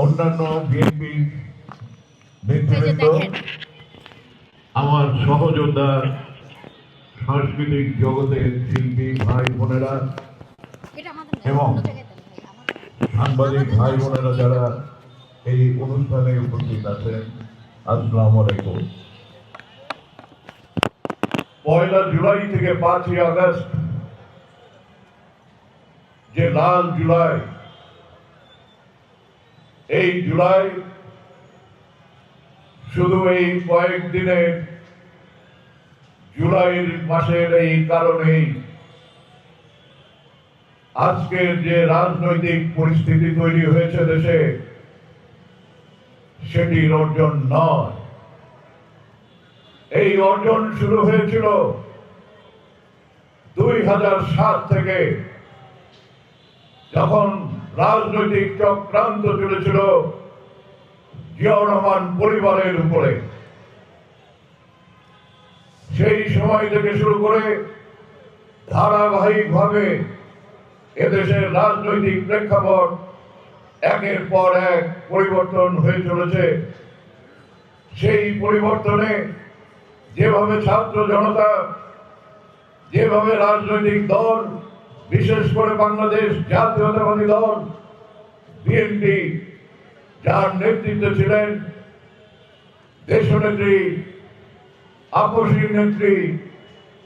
অন্যান্য বিএনপি নেতৃবৃন্দ আমার সহযোদ্ধা সাংস্কৃতিক জগতের শিল্পী ভাই বোনেরা এবং সাংবাদিক ভাই বোনেরা যারা এই অনুষ্ঠানে উপস্থিত আছেন আসসালামু আলাইকুম। পয়লা জুলাই থেকে পাঁচই আগস্ট যে লাল জুলাই এই জুলাই শুধু এই কয়েকদিনের জুলাইয়ের মাসের এই কারণেই আজকের যে রাজনৈতিক পরিস্থিতি তৈরি হয়েছে দেশে, সেটির অর্জন নয়। এই অর্জন শুরু হয়েছিল দুই হাজার সাত থেকে, যখন রাজনৈতিক চক্রান্ত চলেছিল জিয়াউর রহমান পরিবারের উপরে। সেই সময় থেকে শুরু করে ধারাবাহিকভাবে এদেশের রাজনৈতিক প্রেক্ষাপট একের পর এক পরিবর্তন হয়ে চলেছে। সেই পরিবর্তনে যেভাবে ছাত্র জনতা, যেভাবে রাজনৈতিক দল বিশেষ করে বাংলাদেশ জাতীয়তাবাদী দল, বিএনপি, যার নেতৃত্বে ছিলেন দেশনেত্রী আপসী নেত্রী,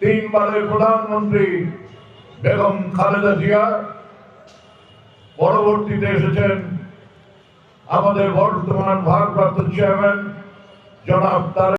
তিনবারের প্রধানমন্ত্রী বেগম খালেদা জিয়া। পরবর্তীতে এসেছেন আমাদের বর্তমান ভারপ্রাপ্ত চেয়ারম্যান জনাব তারেক